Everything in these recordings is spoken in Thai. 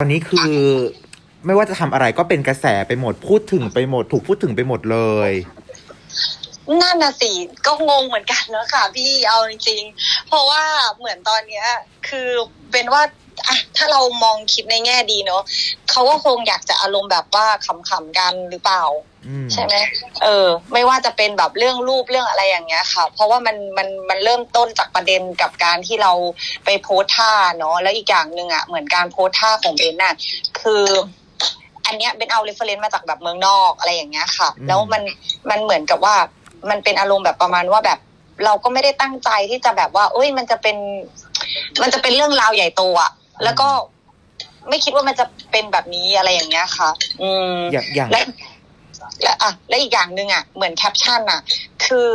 ตอนนี้คือไม่ว่าจะทำอะไรก็เป็นกระแสไปหมดพูดถึงไปหมด ถูกพูดถึงไปหมดเลย นั่นน่ะสิก็งงเหมือนกันแล้วค่ะ พี่เอาจริงๆ เพราะว่าเหมือนตอนเนี้ย คือเป็นว่าอะถ้าเรามองคิดในแง่ดีเนาะเขาก็คงอยากจะอารมณ์แบบว่าขำๆกันหรือเปล่า ใช่ไหมเออ ไม่ว่าจะเป็นแบบเรื่องรูปเรื่องอะไรอย่างเงี้ยค่ะ เพราะว่ามันมันมันเริ่มต้นจากประเด็นกับการที่เราไปโพสท่าเนาะแล้วอีกอย่างหนึ่งอะเหมือนการโพสท่าของเบนน่ะคือ อันเนี้ยเป็นเอาเรฟเฟรนซ์มาจากแบบเมืองนอกอะไรอย่างเงี้ยค่ะอืมแล้วมันมันเหมือนกับว่ามันเป็นอารมณ์แบบประมาณว่าแบบ เราก็ไม่ได้ตั้งใจที่จะแบบว่า เอ้ยมันจะเป็น มันจะเป็นเรื่องราวใหญ่โตอะแล้วก็ไม่คิดว่ามันจะเป็นแบบนี้อะไรอย่างเงี้ยค่ะ อืมอย่างอย่าง และและอะและอีกอย่างหนึ่งอะเหมือนแคปชั่นอะ คือ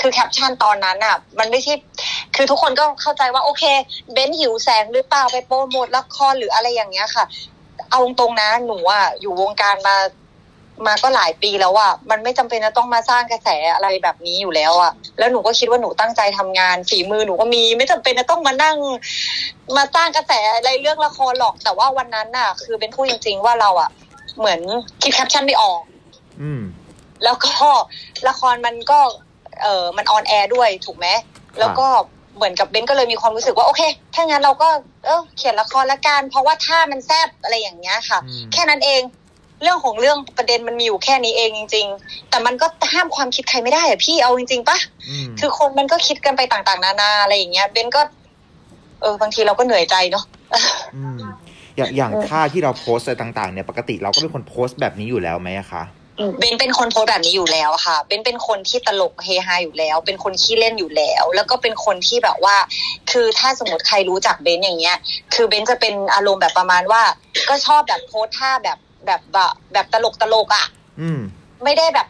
คือแคปชั่นตอนนั้นอะ มันไม่ใช่คือทุกคนก็เข้าใจว่าโอเคเบนหิวแสงหรือเปล่าไปโปรโมทละครหรืออะไรอย่างเงี้ยค่ะ เอาตรงๆนะหนูอะอยู่วงการมามาก็หลายปีแล้วอะมันไม่จำเป็นจะต้องมาสร้างกระแสอะไรแบบนี้อยู่แล้วอะแล้วหนูก็คิดว่าหนูตั้งใจทำงานฝีมือหนูก็มี ไม่จำเป็นจะต้องมานั่ง มาสร้างกระแสอะไรเรื่องละครหรอก แต่ว่าวันนั้นน่ะ คือเป็นพูดจริง ๆ ว่าเราอะเหมือนคิดแคปชั่นไม่ออก อืม แล้วก็ละครมันก็ เออมันออนแอร์ด้วยถูกไหมแล้วก็เหมือนกับเบนก็เลยมีความรู้สึกว่าโอเคถ้างั้นเราก็เออเขียนละครละกันเพราะว่าถ้ามันแซบอะไรอย่างเงี้ยค่ะ อืม แค่นั้นเอง เรื่องของเรื่องประเด็นมันมีอยู่แค่นี้เองจริง ๆ แต่มันก็ห้ามความคิดใครไม่ได้อะพี่เอาจริงๆปะ อืม คือคนมันก็คิดกันไปต่างๆ นานาอะไรอย่างเงี้ยเบนก็ เออบางทีเราก็เหนื่อยใจเนาะ อืม อย่างอย่างท่าที่เราโพสต์อะไรต่าง ๆ เนี่ย ปกติเราก็เป็นคนโพสต์แบบนี้อยู่แล้วไหมอะคะ เบนเป็นคนโพสต์แบบนี้อยู่แล้วค่ะเบนเป็นคนที่ตลกเฮฮาอยู่แล้ว เป็นคนขี้เล่นอยู่แล้ว แล้วก็เป็นคนที่แบบว่า คือถ้าสมมติใครรู้จักเบนอย่างเงี้ย คือเบนจะเป็นอารมณ์แบบประมาณว่า ก็ชอบแบบโพสท่าแบบแบบแบบแบบตลกตลกๆอะ อืม ไม่ได้แบบ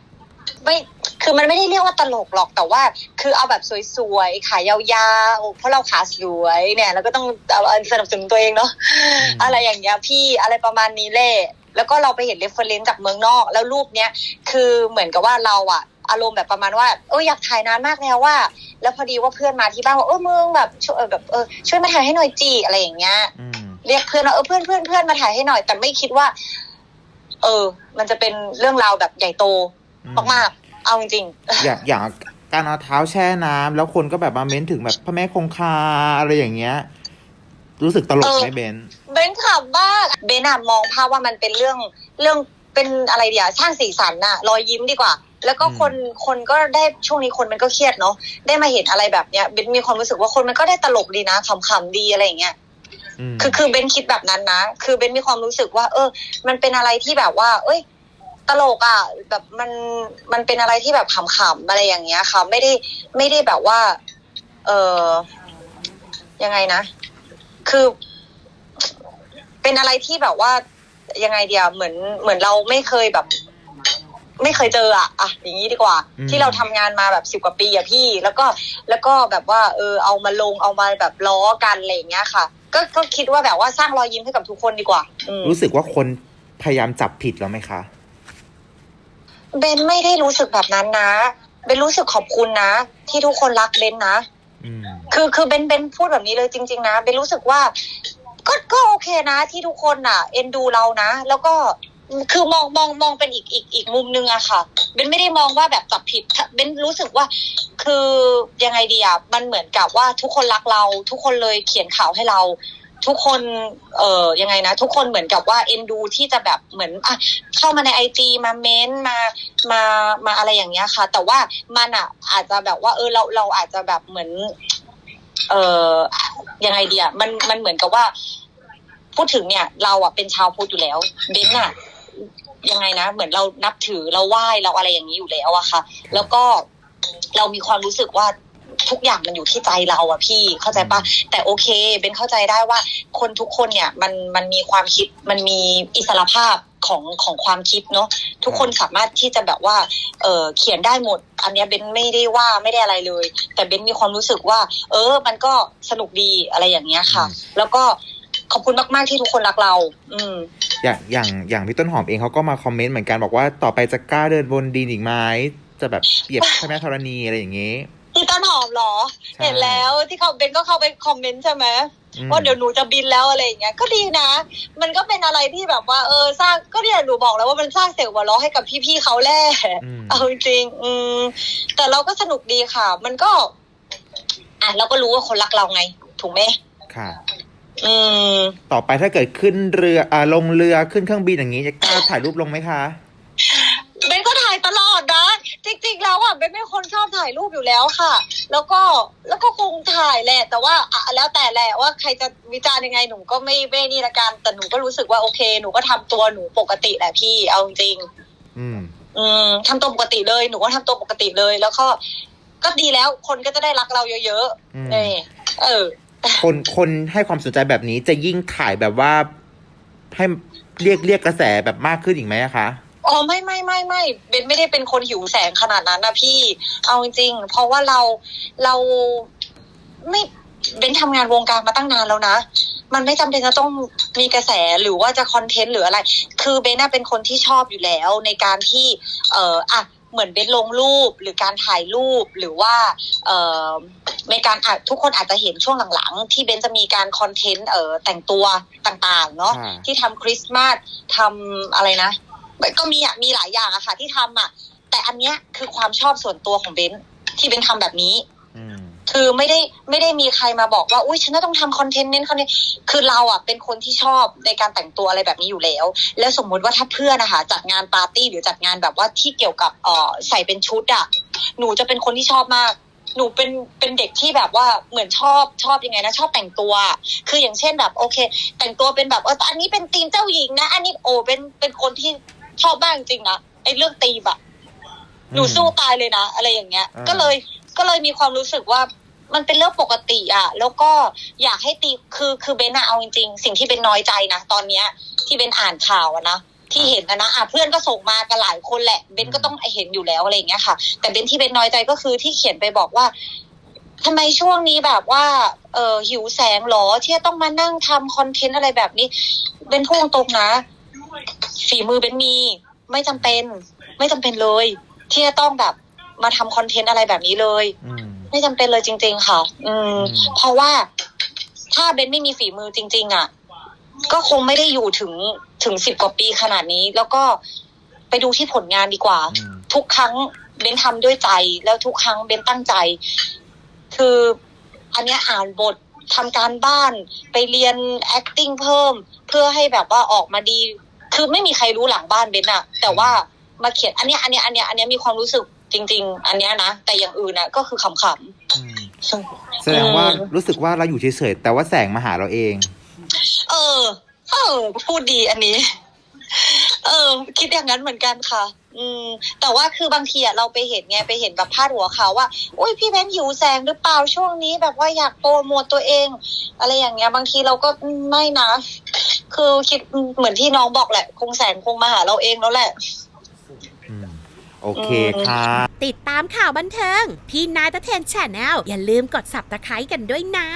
ไม่คือมันไม่ได้เรียกว่าตลกหรอกแต่ว่า คือเอาแบบสวยๆขายาวๆเพราะเราขาสวยเนี่ย แล้วก็ต้องเอาเอาสนับสนุนตัวเองเนาะมอะไรอย่างเงี้ยพี่อะไรประมาณนี้แหละ แล้วก็เราไปเห็นเรฟเฟรนซ์จากเมืองนอก แล้วรูปเนี้ยคือเหมือนกับว่าเราอะอารมณ์แบบประมาณว่าเอออยากถ่ายนานมากแล้วว่า แล้วพอดีว่าเพื่อนมาที่บ้านว่าเออมึงแบบช่วยเออแบบเออช่วยมาถ่ายให้หน่อยจีอะไรอย่างเงี้ยอืมเรียกเพื่อนว่าเออเพื่อนเพื่อนเพื่อนมาถ่ายให้หน่อย แต่ไม่คิดว่า เออ มันจะเป็นเรื่องราวแบบใหญ่โตอืมมากๆเอาจริงๆอย่างอย่างการเอาเท้าแช่น้ำแล้วคนก็แบบมาเม้นถึงแบบพระแม่คงคาอะไรอย่างเงี้ย รู้สึกตลกไหมเออเบนเบ นขับบ้ากเบนอะมองภาพว่ามันเป็นเรื่องเรื่องเป็นอะไรเดียวสร้างสีสันน่ะรอยยิ้มดีกว่า แล้วก็คนคนก็ได้ช่วงนี้คนมันก็เครียดเนาะได้มาเห็นอะไรแบบเนี้ยเบนมีความรู้สึกว่าคนมันก็ได้ตลกดีนะขำๆดีอะไรอย่างเงี้ยอืมคือคือเบนคิดแบบนั้นนะ คือเบนมีความรู้สึกว่า เออ มันเป็นอะไรที่แบบว่า เอ้ย ตลกอะแบบมันมันเป็นอะไรที่แบบขำๆอะไรอย่างเงี้ยค่ะไม่ได้ไม่ได้แบบว่า เออยังไงนะ คือ เป็นอะไรที่แบบว่ายังไงเดียวเหมือนเหมือนเราไม่เคยแบบ ไม่เคยเจออะอะอย่างนี้ดีกว่า อืม ที่เราทำงานมาแบบสิบกว่าปีอะพี่แล้วก็แล้วก็แบบว่า เออเอามาลงเอามาแบบล้อกันอะไรอย่างเงี้ยค่ะ ก็ก็คิดว่าแบบว่าสร้างรอยยิ้มให้กับทุกคนดีกว่า อืม รู้สึกว่าคนพยายามจับผิดแล้วไหมคะ เบนไม่ได้รู้สึกแบบนั้นนะเบนรู้สึกขอบคุณนะ ที่ทุกคนรักเบนนะ อืม คือคือเบนเบนพูดแบบนี้เลยจริง ๆ นะเบนรู้สึกว่า ก็ก็โอเคนะที่ทุกคนอะ เอ็นดูเรานะ แล้วก็คือมองมองมองเป็นอีกอีกอีกมุมนึงอะค่ะเบนไม่ได้มองว่าแบบจับผิดเบนรู้สึกว่า คือยังไงดีอะมันเหมือนกับว่าทุกคนรักเรา ทุกคนเลยเขียนข่าวให้เรา ทุกคนเอ่อยังไงนะ ทุกคนเหมือนกับว่าเอ็นดูที่จะแบบเหมือนอะเข้ามาในไอจีมาเม้นมามามาอะไรอย่างเงี้ยค่ะ แต่ว่ามันอะอาจจะแบบว่า เออเราเราอาจจะแบบเหมือน เอ่อยังไงดีอะมันมันเหมือนกับว่า พูดถึงเนี่ย เราอะเป็นชาวพุทธอยู่แล้วเบนอะยังไงนะเหมือนเรานับถือเราไหว้เราอะไรอย่างนี้อยู่แล้วอะค่ะ แล้วก็เรามีความรู้สึกว่าทุกอย่างมันอยู่ที่ใจเราอะพี่เข้าใจปะแต่โอเคเบนเข้าใจได้ว่า คนทุกคนเนี่ย มันมันมีความคิดมันมีอิสรภาพ ของของความคิดเนาะทุกคนสามารถที่จะแบบว่าเออเขียนได้หมด อันเนี้ยเบนไม่ได้ว่าไม่ได้อะไรเลย แต่เบนมีความรู้สึกว่า เออ มันก็สนุกดีอะไรอย่างเงี้ยค่ะ แล้วก็ขอบคุณมากๆที่ทุกคนรักเรา อืมอย่างอย่างอย่างพี่ต้นหอมเองเขาก็มาคอมเมนต์เหมือนกันบอกว่าต่อไปจะกล้าเดินบนดินอีกไหมจะแบบเปรียบพระแม่ธรณีอะไรอย่างเงี้ยพี่ต้นหอมเหรอใช่เห็นแล้วที่เขาเบนก็เข้าไปคอมเมนต์ใช่ไหมอืม ว่าเดี๋ยวหนูจะบินแล้วอะไรอย่างเงี้ยก็ดีนะ มันก็เป็นอะไรที่แบบว่าเออสร้างก็เนี่ยหนูบอกแล้วว่ามันสร้างเสียงหัวเราะให้กับพี่ๆเขาแหละอืมเอาจริงๆอืมแต่เราก็สนุกดีค่ะ มันก็ อะเราก็รู้ว่าคนรักเราไง ถูกไหมค่ะอืมต่อไปถ้าเกิดขึ้นเรืออ่าลงเรือขึ้นเครื่องบินอย่างนี้จะกล้าถ่ายรูปลงไหมคะายรูปอยู่แล้วค่ะ แล้วก็แล้วก็คงถ่ายแหละ แต่ว่าอะแล้วแต่แหละว่าใครจะวิจารณ์ยังไงหนูก็ไม่ไม่นี่ละกันแต่หนูก็รู้สึกว่าโอเค หนูก็ทำตัวหนูปกติแหละพี่เอาจริง อืม อืมทำตัวปกติเลยหนูก็ทำตัวปกติเลย แล้วก็ก็ดีแล้วคนก็จะได้รักเราเยอะอืม ๆเนี่ยเออ คนคนให้ความสนใจแบบนี้จะยิ่งถ่ายแบบว่าให้เรียกเรียกกระแสแบบมากขึ้นอีกไหมอะคะ อ๋อไม่ไม่ไม่ไม่เบนไม่ได้เป็นคนหิวแสงขนาดนั้นนะพี่ เอาจริงๆเพราะว่าเราเราไม่เบนทำงานวงการมาตั้งนานแล้วนะ มันไม่จำเป็นจะต้องมีกระแสหรือว่าจะคอนเทนต์หรืออะไร คือเบนน่ะเป็นคนที่ชอบอยู่แล้วในการที่ เอ่ออะเหมือนเบนลงรูปหรือการถ่ายรูปหรือว่า เอ่อในการอาจทุกคนอาจจะเห็นช่วงหลังๆ ที่เบนจะมีการคอนเทนต์เอ่อแต่งตัวต่างๆ เนาะค่ะที่ทำคริสต์มาสทำอะไรนะ ก็มีอะมีหลายอย่างอะค่ะ ที่ทำอะ แต่อันเนี้ยคือความชอบส่วนตัวของเบนซ์ที่เบนซ์ทำแบบนี้อืมคือไม่ได้ไม่ได้มีใครมาบอกว่าอุ้ยฉันต้องทำคอนเทนต์เน้นคอนเทนต์คือเราอะเป็นคนที่ชอบในการแต่งตัวอะไรแบบนี้อยู่แล้ว แล้วสมมุติว่าถ้าเพื่อนนะคะจัดงานปาร์ตี้หรือจัดงานแบบว่าที่เกี่ยวกับเอ่อใส่เป็นชุดอะหนูจะเป็นคนที่ชอบมาก หนูเป็นเป็นเด็กที่แบบว่าเหมือนชอบชอบยังไงนะ ชอบแต่งตัว คืออย่างเช่นแบบโอเค แต่งตัวเป็นแบบเอออันนี้เป็นธีมเจ้าหญิงนะ อันนี้โอ้เป็นเป็นคนที่ ชอบบ้างจริงๆนะไอ้เรื่องธีมอะหนูสู้ตายเลยนะ อะไรอย่างเงี้ยอ่าก็เลยก็เลยมีความรู้สึกว่ามันเป็นเรื่องปกติอะแล้วก็อยากให้ตีคือคือเบนอะเอาจริงๆสิ่งที่เป็นน้อยใจนะตอนเนี้ย ที่เป็นอ่านข่าวอะนะที่เห็นนะนะอะเพื่อนก็ส่งมากันหลายคนแหละเบนก็ต้องเห็นอยู่แล้วอะไรอย่างเงี้ยค่ะ แต่เบนที่เบนน้อยใจก็คือที่เขียนไปบอกว่าทำไมช่วงนี้แบบว่า เออหิวแสงเหรอที่จะต้องมานั่งทำคอนเทนต์อะไรแบบนี้เบนพูดตรงๆนะ ฝีมือเบนมี ไม่จำเป็น ไม่จำเป็นเลย ที่จะต้องแบบมาทำคอนเทนต์อะไรแบบนี้เลยอืมไม่จำเป็นเลยจริง ๆ ค่ะอืมอืม เพราะว่าถ้าเบนไม่มีฝีมือจริง ๆ อะ ก็คงไม่ได้อยู่ถึงถึงสิบกว่าปีขนาดนี้ แล้วก็ไปดูที่ผลงานดีกว่าอืมทุกครั้งเบนทำด้วยใจ แล้วทุกครั้งเบนตั้งใจ คืออันเนี้ยอ่านบททำการบ้านไปเรียน acting เพิ่ม เพื่อให้แบบว่าออกมาดี คือไม่มีใครรู้หลังบ้านเบนอะแต่ว่ามาเขียนอันเนี้ยอันเนี้ยอันเนี้ยอันเนี้ยมีความรู้สึกจริง ๆ อันเนี้ยนะแต่อย่างอื่นนะก็คือขำอืมๆแสดงว่าอืมรู้สึกว่าเราอยู่เฉยๆแต่ว่าแสงมาหาเราเอง เออ เออ พูดดีอันนี้ เออ คิดอย่างนั้นเหมือนกันค่ะ อืม แต่ว่าคือบางทีอะเราไปเห็นไงไปเห็นแบบพาดหัวข่าวว่าอุ้ยพี่แบงค์หิวแสงหรือเปล่าช่วงนี้ แบบว่าอยากโปรโมตตัวเอง อะไรอย่างเงี้ย บางทีเราก็อืมไม่นะ คือคิดอืมเหมือนที่น้องบอกแหละ คงแสงคงมาหาเราเองแล้วแหละ อืมโอเคอืมค่ะ ติดตามข่าวบันเทิง พี่นายตะเทนแชนแนลอย่าลืมกด subscribe กันด้วยนะ